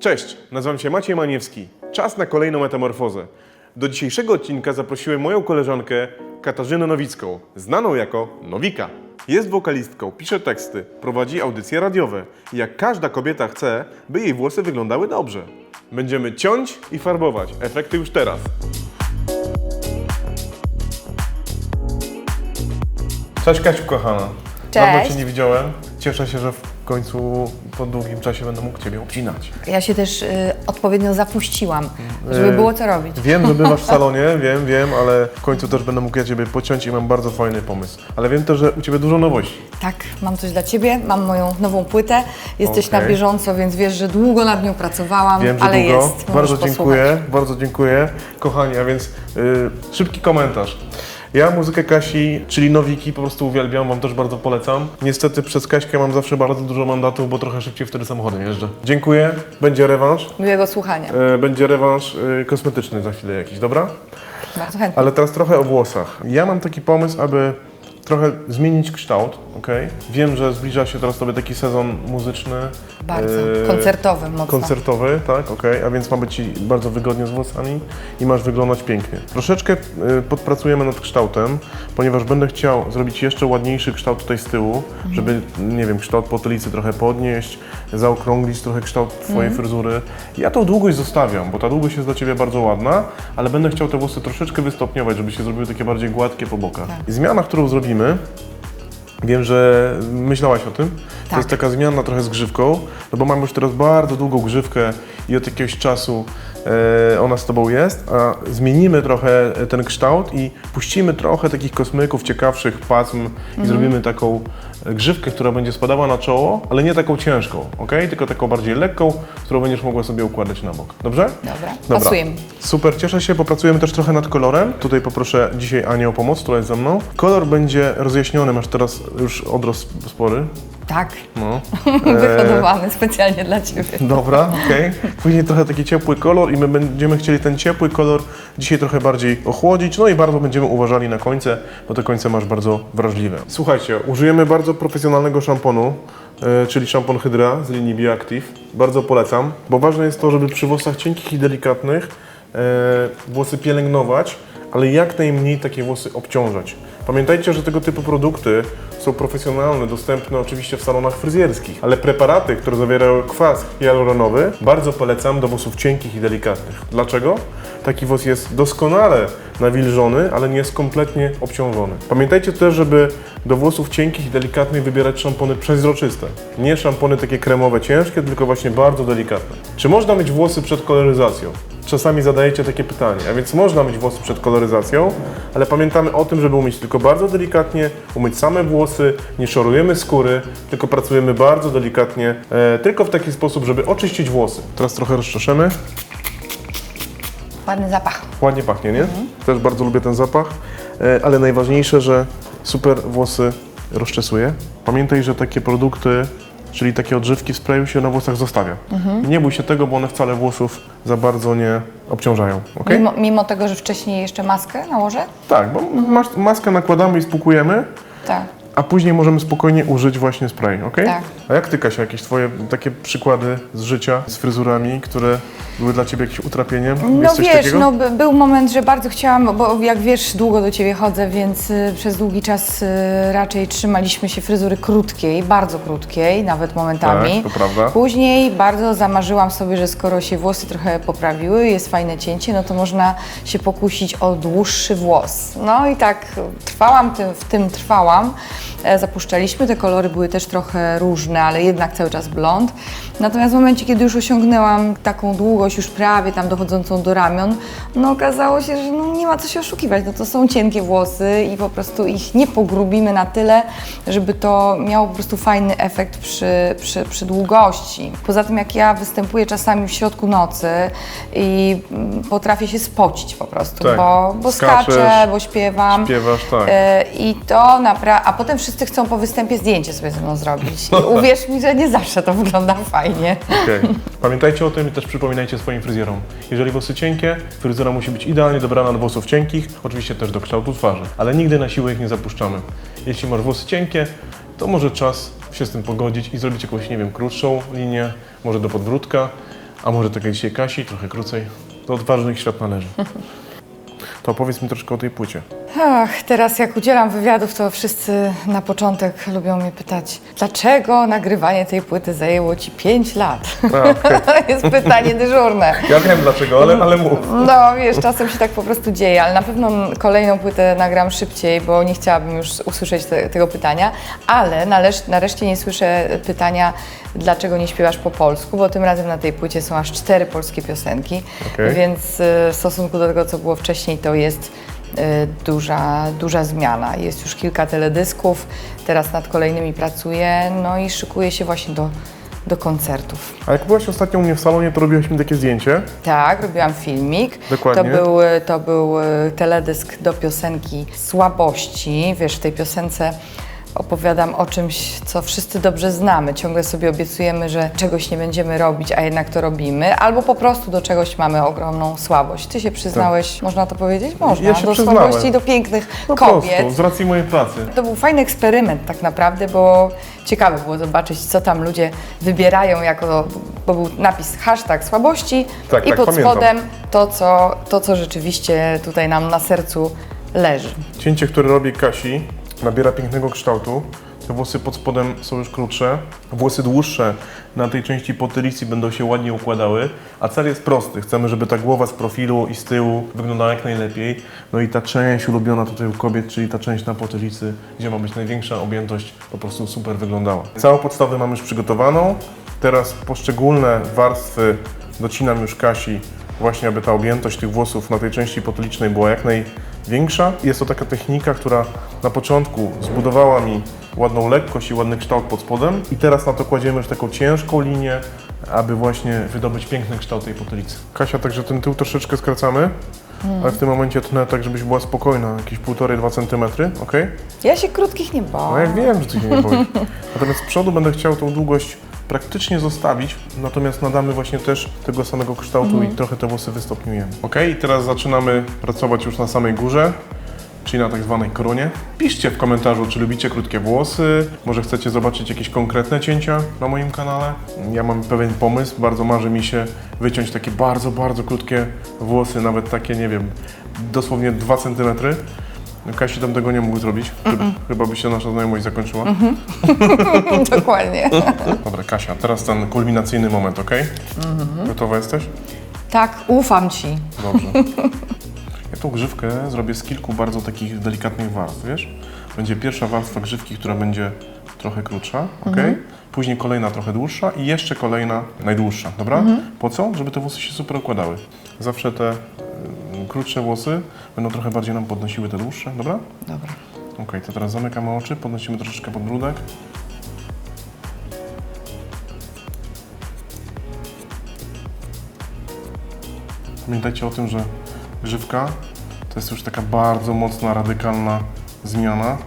Cześć, nazywam się Maciej Maniewski. Czas na kolejną metamorfozę. Do dzisiejszego odcinka zaprosiłem moją koleżankę Katarzynę Nowicką, znaną jako Nowika. Jest wokalistką, pisze teksty, prowadzi audycje radiowe. I jak każda kobieta chce, by jej włosy wyglądały dobrze. Będziemy ciąć i farbować. Efekty już teraz. Cześć Kasiu kochana. Cześć. Dawno Cię nie widziałem. Cieszę się, że w końcu po długim czasie będę mógł Ciebie obcinać. Ja się też y, odpowiednio zapuściłam, żeby było co robić. Wiem, że bywasz w salonie, wiem, wiem, ale w końcu też będę mógł ja Ciebie pociąć i mam bardzo fajny pomysł. Ale wiem też, że u Ciebie dużo nowości. Tak, mam coś dla Ciebie, mam moją nową płytę. Jesteś Okej. na bieżąco, więc wiesz, że długo nad nią pracowałam, Wiem, że ale długo. jest. możesz bardzo posłuchać. dziękuję, bardzo dziękuję. Kochani, a więc y, szybki komentarz. Ja muzykę Kasi, czyli Nowiki, po prostu uwielbiam, Wam też bardzo polecam. Niestety przez Kaśkę mam zawsze bardzo dużo mandatów, bo trochę szybciej wtedy samochodem jeżdżę. Dziękuję, będzie rewanż. Miłego słuchania. E, Będzie rewanż y, kosmetyczny za chwilę jakiś, dobra? Bardzo chętnie. Ale teraz trochę o włosach. Ja mam taki pomysł, aby trochę zmienić kształt, ok? Wiem, że zbliża się teraz Tobie taki sezon muzyczny. Bardzo. e, Koncertowy mocno. Koncertowy, tak, ok, a więc ma być Ci bardzo wygodnie z włosami i masz wyglądać pięknie. Troszeczkę y, podpracujemy nad kształtem, ponieważ będę chciał zrobić jeszcze ładniejszy kształt tutaj z tyłu, żeby, nie wiem, kształt potylicy trochę podnieść, zaokrąglić trochę kształt Twojej fryzury. Ja tą długość zostawiam, bo ta długość jest dla Ciebie bardzo ładna, ale będę chciał te włosy troszeczkę wystopniować, żeby się zrobiły takie bardziej gładkie po bokach. I zmiana, którą zrobimy, Wiem, że myślałaś o tym. To Tak. jest taka zmiana trochę z grzywką, no bo mam już teraz bardzo długą grzywkę i od jakiegoś czasu ona z Tobą jest, a zmienimy trochę ten kształt i puścimy trochę takich kosmyków ciekawszych pasm i zrobimy taką e, grzywkę, która będzie spadała na czoło, ale nie taką ciężką, ok? Tylko taką bardziej lekką, którą będziesz mogła sobie układać na bok. Dobrze? Dobra, pasujemy. Super, cieszę się. Popracujemy też trochę nad kolorem. Tutaj poproszę dzisiaj Anię o pomoc, która jest ze mną. Kolor będzie rozjaśniony, masz teraz już odrost spory. Tak, No. wyhodowany specjalnie dla Ciebie. Dobra, okej. Później trochę taki ciepły kolor i my będziemy chcieli ten ciepły kolor dzisiaj trochę bardziej ochłodzić, no i bardzo będziemy uważali na końce, bo te końce masz bardzo wrażliwe. Słuchajcie, użyjemy bardzo profesjonalnego szamponu, e, czyli szampon Hydra z linii Bioactive. Bardzo polecam, bo ważne jest to, żeby przy włosach cienkich i delikatnych e, włosy pielęgnować, ale jak najmniej takie włosy obciążać. Pamiętajcie, że tego typu produkty są profesjonalne, dostępne oczywiście w salonach fryzjerskich, ale preparaty, które zawierają kwas hialuronowy, bardzo polecam do włosów cienkich i delikatnych. Dlaczego? Taki włos jest doskonale nawilżony, ale nie jest kompletnie obciążony. Pamiętajcie też, żeby do włosów cienkich i delikatnych wybierać szampony przezroczyste. Nie szampony takie kremowe, ciężkie, tylko właśnie bardzo delikatne. Czy można mieć włosy przed koloryzacją? Czasami zadajecie takie pytanie, a więc można mieć włosy przed koloryzacją, ale pamiętamy o tym, żeby umyć tylko bardzo delikatnie, umyć same włosy, nie szorujemy skóry, tylko pracujemy bardzo delikatnie, e, tylko w taki sposób, żeby oczyścić włosy. Teraz trochę rozczeszemy. Ładny zapach. Ładnie pachnie, nie? Też bardzo lubię ten zapach, e, ale najważniejsze, że super włosy rozczesuje. Pamiętaj, że takie produkty, czyli takie odżywki w sprayu się na włosach zostawia. Nie bój się tego, bo one wcale włosów za bardzo nie obciążają, ok? Mimo, mimo tego, że wcześniej jeszcze maskę nałożę? Tak, bo mas- maskę nakładamy i spłukujemy, Tak. A później możemy spokojnie użyć właśnie spray, ok? Tak. A jak ty, Kasia, jakieś twoje takie przykłady z życia, z fryzurami, które były dla ciebie jakimś utrapieniem? No Jest coś wiesz, takiego? no by- był moment, że bardzo chciałam, bo jak wiesz, długo do Ciebie chodzę, więc y, przez długi czas y, raczej trzymaliśmy się fryzury krótkiej, bardzo krótkiej, nawet momentami. Tak, to prawda. Później bardzo zamarzyłam sobie, że skoro się włosy trochę poprawiły, jest fajne cięcie, no to można się pokusić o dłuższy włos. No i tak trwałam, tym, w tym trwałam. E, Zapuszczaliśmy, te kolory były też trochę różne, ale jednak cały czas blond. Natomiast w momencie, kiedy już osiągnęłam taką długość, już prawie tam dochodzącą do ramion, no okazało się, że no nie ma co się oszukiwać. No to są cienkie włosy i po prostu ich nie pogrubimy na tyle, żeby to miało po prostu fajny efekt przy, przy, przy długości. Poza tym, jak ja występuję czasami w środku nocy i mm, potrafię się spocić po prostu, Tak. bo, bo Skaczesz, skaczę, bo śpiewam. Śpiewasz, tak. E, I to naprawdę, a potem wszyscy chcą po występie zdjęcie sobie ze mną zrobić. I uwierz mi, że nie zawsze to wygląda fajnie. Okej. Pamiętajcie o tym i też przypominajcie swoim fryzjerom. Jeżeli włosy cienkie, fryzura musi być idealnie dobrana do włosów cienkich, oczywiście też do kształtu twarzy, ale nigdy na siłę ich nie zapuszczamy. Jeśli masz włosy cienkie, to może czas się z tym pogodzić i zrobić jakąś, nie wiem, krótszą linię, może do podbródka, A może tak jak dzisiaj Kasi, trochę krócej? Do odważnych świat należy. To opowiedz mi troszkę o tej płycie. Ach, teraz jak udzielam wywiadów, to wszyscy na początek lubią mnie pytać, dlaczego nagrywanie tej płyty zajęło Ci 5 lat? To jest pytanie dyżurne. Ja wiem dlaczego, ale, ale mów. No wiesz, czasem się tak po prostu dzieje, ale na pewno kolejną płytę nagram szybciej, bo nie chciałabym już usłyszeć te, tego pytania, ale naresz- nareszcie nie słyszę pytania, dlaczego nie śpiewasz po polsku, bo tym razem na tej płycie są aż cztery polskie piosenki, Okej. więc y, w stosunku do tego, co było wcześniej, to jest y, duża, duża zmiana. Jest już kilka teledysków, teraz nad kolejnymi pracuję, no i szykuję się właśnie do, do koncertów. A jak byłaś ostatnio u mnie w salonie, to robiłaś mi takie zdjęcie. Tak, robiłam filmik. Dokładnie. To był, to był e, teledysk do piosenki Słabości. Wiesz, w tej piosence opowiadam o czymś, co wszyscy dobrze znamy. Ciągle sobie obiecujemy, że czegoś nie będziemy robić, a jednak to robimy. Albo po prostu do czegoś mamy ogromną słabość. Ty się przyznałeś, można to powiedzieć? Można. Tak. Ja się do przyznałem. słabości, do pięknych Po kobiet. prostu, z racji mojej pracy. To był fajny eksperyment tak naprawdę, bo ciekawe było zobaczyć, co tam ludzie wybierają jako, bo był napis hashtag słabości Tak, i tak, pod pamiętam. spodem to co, to, co rzeczywiście tutaj nam na sercu leży. Cięcie, które robi Kasi, nabiera pięknego kształtu. Te włosy pod spodem są już krótsze, włosy dłuższe na tej części potylicy będą się ładnie układały, a cel jest prosty. Chcemy, żeby ta głowa z profilu i z tyłu wyglądała jak najlepiej. No i ta część ulubiona tutaj u kobiet, czyli ta część na potylicy, gdzie ma być największa objętość, po prostu super wyglądała. Całą podstawę mamy już przygotowaną. Teraz poszczególne warstwy docinam już Kasi, właśnie aby ta objętość tych włosów na tej części potylicznej była jak największa. Jest to taka technika, która na początku zbudowała mi ładną lekkość i ładny kształt pod spodem i teraz na to kładziemy już taką ciężką linię, aby właśnie wydobyć piękny kształt tej potylicy. Kasia, także ten tył troszeczkę skracamy, ale w tym momencie tnę tak, żebyś była spokojna, jakieś 1,5-2 cm, ok? Ja się krótkich nie boję. No ja wiem, że ty się nie boisz. Natomiast z przodu będę chciał tą długość praktycznie zostawić, natomiast nadamy właśnie też tego samego kształtu i trochę te włosy wystopniujemy. Ok, i teraz zaczynamy pracować już na samej górze, czyli na tak zwanej koronie. Piszcie w komentarzu, czy lubicie krótkie włosy, może chcecie zobaczyć jakieś konkretne cięcia na moim kanale. Ja mam pewien pomysł, bardzo marzy mi się wyciąć takie bardzo, bardzo krótkie włosy, nawet takie, nie wiem, dosłownie 2 cm. Kasi tam tego nie mógł zrobić. Chyba, by się nasza znajomość zakończyła. Dokładnie. Dobra, Kasia, teraz ten kulminacyjny moment, ok? Gotowa jesteś? tak, ufam Ci. Dobrze. Ja tą grzywkę zrobię z kilku bardzo takich delikatnych warstw, wiesz? Będzie pierwsza warstwa grzywki, która będzie trochę krótsza, ok? Później kolejna trochę dłuższa i jeszcze kolejna najdłuższa, dobra? Po co? Żeby te włosy się super układały. Zawsze te krótsze włosy będą trochę bardziej nam podnosiły te dłuższe, dobra? Dobra. Ok, to teraz zamykamy oczy, podnosimy troszeczkę podbródek. Pamiętajcie o tym, że grzywka to jest już taka bardzo mocna, radykalna zmiana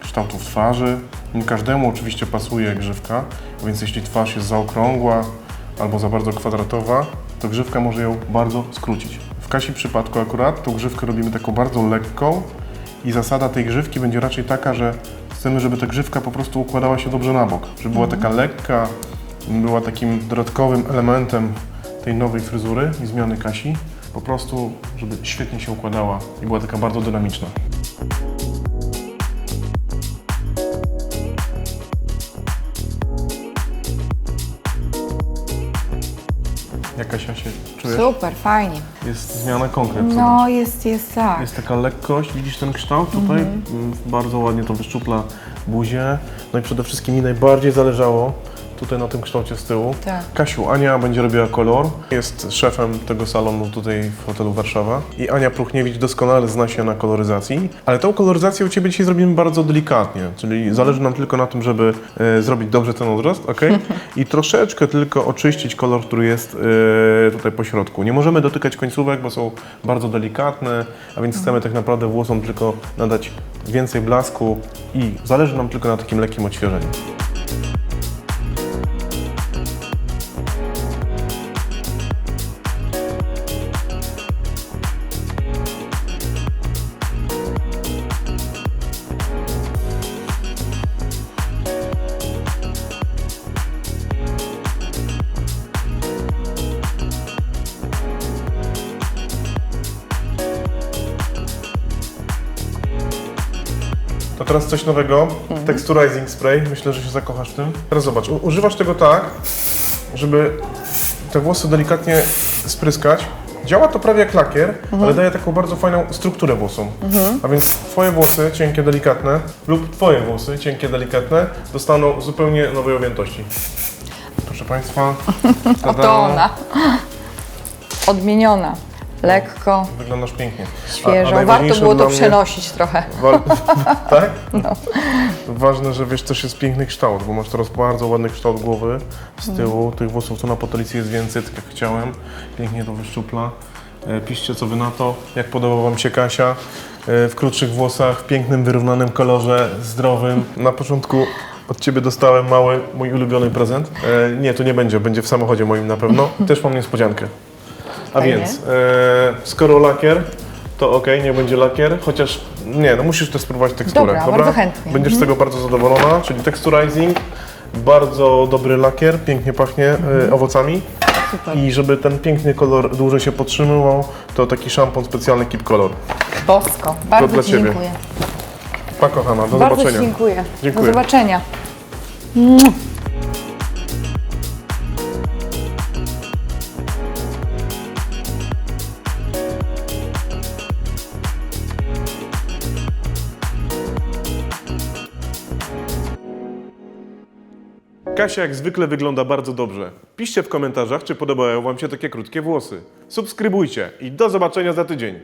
kształtów twarzy. Nie każdemu oczywiście pasuje grzywka, więc jeśli twarz jest zaokrągła albo za bardzo kwadratowa, to grzywka może ją bardzo skrócić. W Kasi przypadku akurat tą grzywkę robimy taką bardzo lekką i zasada tej grzywki będzie raczej taka, że chcemy, żeby ta grzywka po prostu układała się dobrze na bok, żeby była taka lekka, była takim dodatkowym elementem tej nowej fryzury i zmiany Kasi. Po prostu, żeby świetnie się układała i była taka bardzo dynamiczna. Jak Kasia się czujesz? Super, fajnie. Jest zmiana konkret. zobacz. No, jest, jest tak. Jest taka lekkość, widzisz ten kształt tutaj? Mm, Bardzo ładnie to wyszczupla buzię. No i przede wszystkim mi najbardziej zależało tutaj na tym kształcie z tyłu. Tak. Kasiu, Ania będzie robiła kolor. Jest szefem tego salonu tutaj w hotelu Warszawa. I Ania Pruchniewicz doskonale zna się na koloryzacji. Ale tą koloryzację u Ciebie dzisiaj zrobimy bardzo delikatnie. Czyli zależy nam tylko na tym, żeby e, zrobić dobrze ten odrost, ok? I troszeczkę tylko oczyścić kolor, który jest e, tutaj po środku. Nie możemy dotykać końcówek, bo są bardzo delikatne, a więc chcemy tak naprawdę włosom tylko nadać więcej blasku i zależy nam tylko na takim lekkim odświeżeniu. Teraz coś nowego, texturizing spray. Myślę, że się zakochasz w tym. Teraz zobacz, u- używasz tego tak, żeby te włosy delikatnie spryskać. Działa to prawie jak lakier, ale daje taką bardzo fajną strukturę włosom. A więc twoje włosy, cienkie, delikatne, lub twoje włosy, cienkie, delikatne, dostaną zupełnie nowej objętości. Proszę Państwa, tada. Oto ona. Odmieniona. Lekko, Wyglądasz pięknie. Świeżo. Warto najważniejsze było to dla mnie- przenosić trochę. Wa- tak? Ważne, że wiesz, też jest piękny kształt, bo masz teraz bardzo ładny kształt głowy z tyłu. Tych włosów co na potolicy jest więcej, tak jak chciałem. Pięknie to wyszczupla. E, Piszcie, co wy na to. Jak podoba wam się Kasia? E, W krótszych włosach, w pięknym, wyrównanym kolorze, zdrowym. Na początku od ciebie dostałem mały, mój ulubiony prezent. E, nie, tu nie będzie, będzie w samochodzie moim na pewno. Też mam niespodziankę. A Fajnie. więc, e, skoro lakier, to ok, nie będzie lakier, chociaż nie, no musisz też spróbować teksturę, Dobra, bardzo chętnie. Będziesz z tego bardzo zadowolona, czyli texturizing, bardzo dobry lakier, pięknie pachnie e, owocami Super. i żeby ten piękny kolor dłużej się podtrzymywał, to taki szampon specjalny Keep Color. Bosko. Bardzo dla Ci ciebie. dziękuję. Pa kochana, do Bardzo Ci zobaczenia. dziękuję. Dziękuję. Do zobaczenia. Kasia jak zwykle wygląda bardzo dobrze. Piszcie w komentarzach, czy podobają Wam się takie krótkie włosy. Subskrybujcie i do zobaczenia za tydzień.